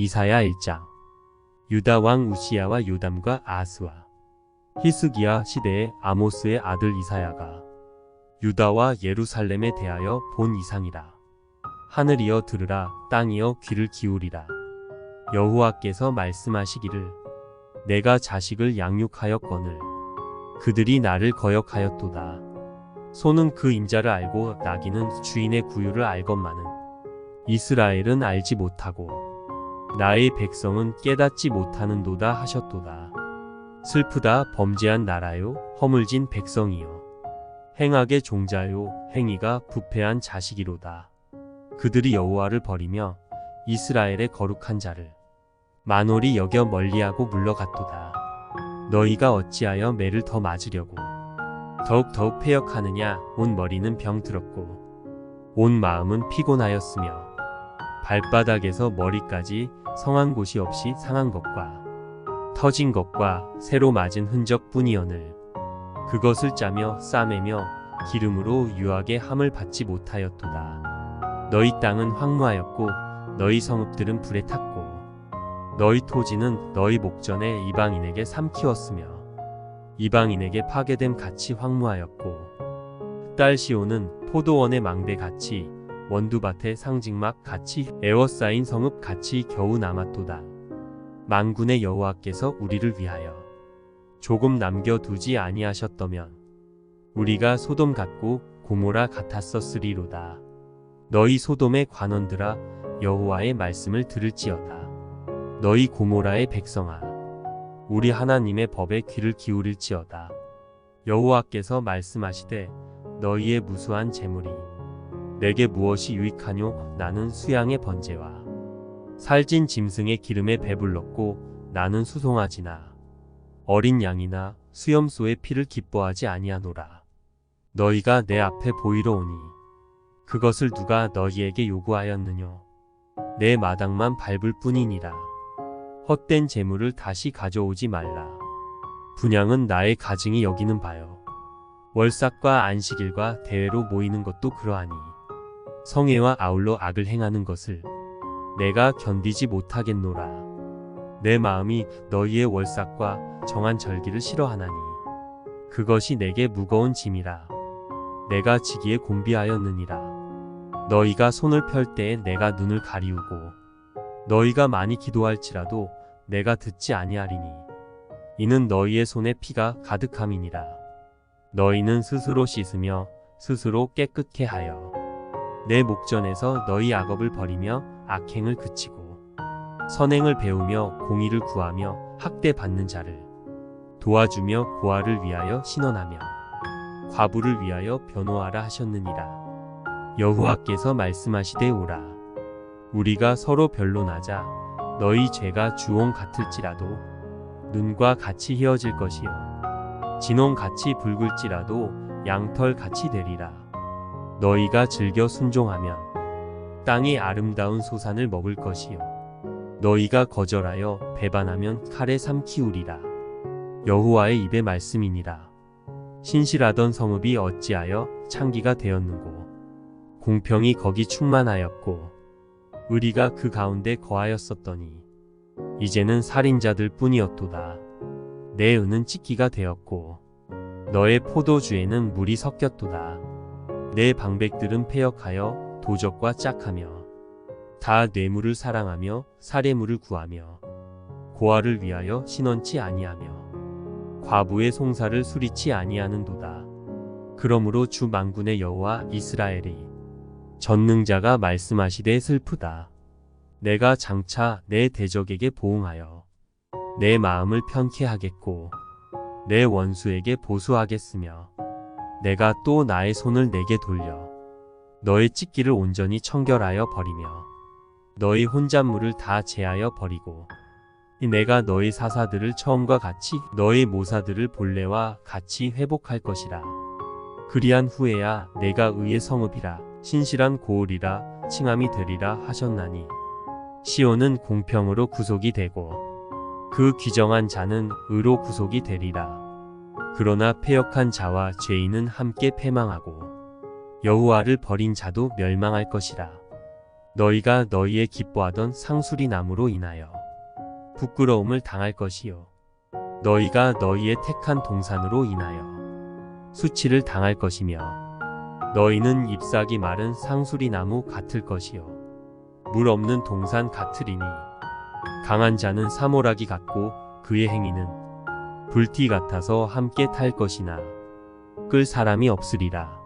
이사야 1장. 유다 왕 우시야와 요담과 아스와 히스기야 시대의 아모스의 아들 이사야가 유다와 예루살렘에 대하여 본 이상이라. 하늘이여 들으라 땅이여 귀를 기울이라. 여호와께서 말씀하시기를 내가 자식을 양육하였거늘 그들이 나를 거역하였도다. 소는 그 임자를 알고 나귀는 주인의 구유를 알건만은 이스라엘은 알지 못하고 나의 백성은 깨닫지 못하는도다 하셨도다. 슬프다 범죄한 나라요 허물진 백성이요 행악의 종자요 행위가 부패한 자식이로다. 그들이 여호와를 버리며 이스라엘의 거룩한 자를 만홀히 여겨 멀리하고 물러갔도다. 너희가 어찌하여 매를 더 맞으려고 더욱더욱 폐역하느냐 온 머리는 병들었고 온 마음은 피곤하였으며 발바닥에서 머리까지 성한 곳이 없이 상한 것과 터진 것과 새로 맞은 흔적뿐이오늘 그것을 짜며 싸매며 기름으로 유하게 함을 받지 못하였도다. 너희 땅은 황무하였고 너희 성읍들은 불에 탔고 너희 토지는 너희 목전에 이방인에게 삼키웠으며 이방인에게 파괴됨 같이 황무하였고 딸 시온은 포도원의 망대 같이 원두밭의 상징막 같이 에워싸인 성읍 같이 겨우 남았도다. 만군의 여호와께서 우리를 위하여 조금 남겨두지 아니하셨더면 우리가 소돔 같고 고모라 같았었으리로다. 너희 소돔의 관원들아 여호와의 말씀을 들을지어다. 너희 고모라의 백성아 우리 하나님의 법에 귀를 기울일지어다. 여호와께서 말씀하시되 너희의 무수한 재물이 내게 무엇이 유익하뇨? 나는 수양의 번제와 살찐 짐승의 기름에 배불렀고 나는 수송아지나 어린 양이나 수염소의 피를 기뻐하지 아니하노라. 너희가 내 앞에 보이러 오니 그것을 누가 너희에게 요구하였느뇨? 내 마당만 밟을 뿐이니라. 헛된 재물을 다시 가져오지 말라. 분양은 나의 가증이 여기는 바요. 월삭과 안식일과 대회로 모이는 것도 그러하니 성애와 아울러 악을 행하는 것을 내가 견디지 못하겠노라. 내 마음이 너희의 월삭과 정한 절기를 싫어하나니 그것이 내게 무거운 짐이라. 내가 지기에 곤비하였느니라. 너희가 손을 펼 때에 내가 눈을 가리우고 너희가 많이 기도할지라도 내가 듣지 아니하리니 이는 너희의 손에 피가 가득함이니라. 너희는 스스로 씻으며 스스로 깨끗게 하여 내 목전에서 너희 악업을 버리며 악행을 그치고 선행을 배우며 공의를 구하며 학대받는 자를 도와주며 고아를 위하여 신원하며 과부를 위하여 변호하라 하셨느니라. 여호와께서 말씀하시되 오라. 우리가 서로 변론하자 너희 죄가 주홍 같을지라도 눈과 같이 휘어질 것이요 진홍 같이 붉을지라도 양털 같이 되리라. 너희가 즐겨 순종하면 땅의 아름다운 소산을 먹을 것이요. 너희가 거절하여 배반하면 칼에 삼키우리라. 여호와의 입의 말씀이니라. 신실하던 성읍이 어찌하여 창기가 되었는고? 공평이 거기 충만하였고 의리가 그 가운데 거하였었더니 이제는 살인자들 뿐이었도다. 내 은은 찢기가 되었고 너의 포도주에는 물이 섞였도다 내 방백들은 폐역하여 도적과 짝하며 다 뇌물을 사랑하며 사례물을 구하며 고아를 위하여 신원치 아니하며 과부의 송사를 수리치 아니하는도다. 그러므로 주 만군의 여호와 이스라엘이 전능자가 말씀하시되 슬프다. 내가 장차 내 대적에게 보응하여 내 마음을 편케 하겠고 내 원수에게 보수하겠으며 내가 또 나의 손을 내게 돌려 너의 찢기를 온전히 청결하여 버리며 너희 혼잣물을 다 제하여 버리고 내가 너희 사사들을 처음과 같이 너희 모사들을 본래와 같이 회복할 것이라. 그리한 후에야 내가 의의 성읍이라 신실한 고을이라 칭함이 되리라 하셨나니 시온은 공평으로 구속이 되고 그 귀정한 자는 의로 구속이 되리라. 그러나 패역한 자와 죄인은 함께 패망하고 여호와를 버린 자도 멸망할 것이라. 너희가 너희의 기뻐하던 상수리 나무로 인하여 부끄러움을 당할 것이요 너희가 너희의 택한 동산으로 인하여 수치를 당할 것이며 너희는 잎사귀 마른 상수리 나무 같을 것이요 물 없는 동산 같으리니 강한 자는 사모라기 같고 그의 행위는 불티 같아서 함께 탈 것이나. 끌 사람이 없으리라